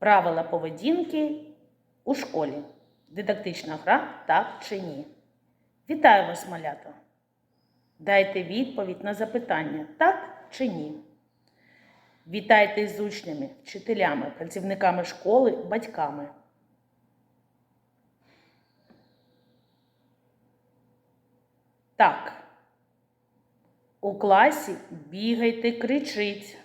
Правила поведінки у школі. Дидактична гра так чи ні. Вітаю вас, малята! Дайте відповідь на запитання так чи ні. Вітайте з учнями, вчителями, працівниками школи, батьками. Так. У класі бігайте, кричіть.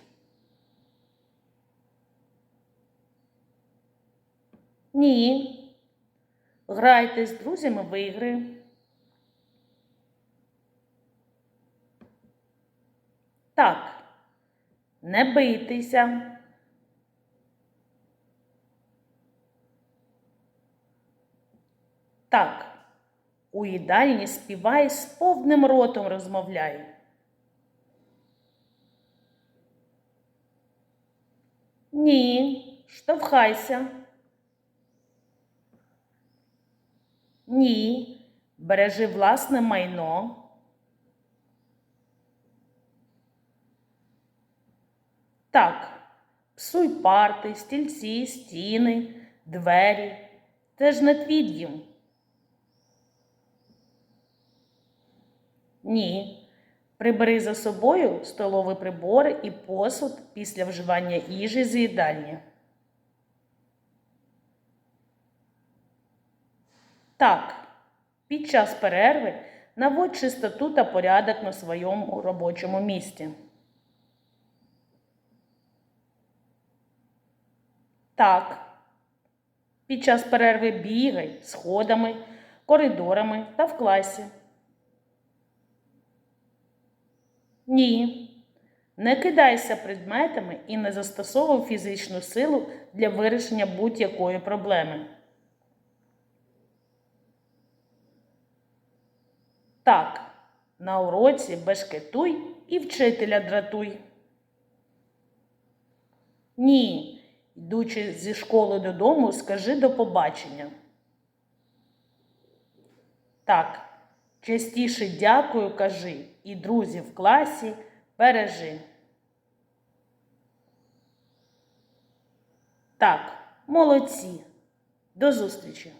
Ні. Грайте з друзями в ігри. Так. Не бийтеся. Так. У їдальні співай з повним ротом розмовляй. Ні, штовхайся. Ні, бережи власне майно. Так, псуй парти, стільці, стіни, двері. Це ж не твій дім. Ні. Прибери за собою столові прибори і посуд після вживання їжі з їдальні. Так, під час перерви наводь чистоту та порядок на своєму робочому місці. Так, під час перерви бігай сходами, коридорами та в класі. Ні. Не кидайся предметами і не застосовуй фізичну силу для вирішення будь-якої проблеми. Так, на уроці бешкетуй і вчителя дратуй. Ні, йдучи зі школи додому, скажи до побачення. Так, частіше дякую, кажи, і друзів в класі бережи. Так, молодці. До зустрічі!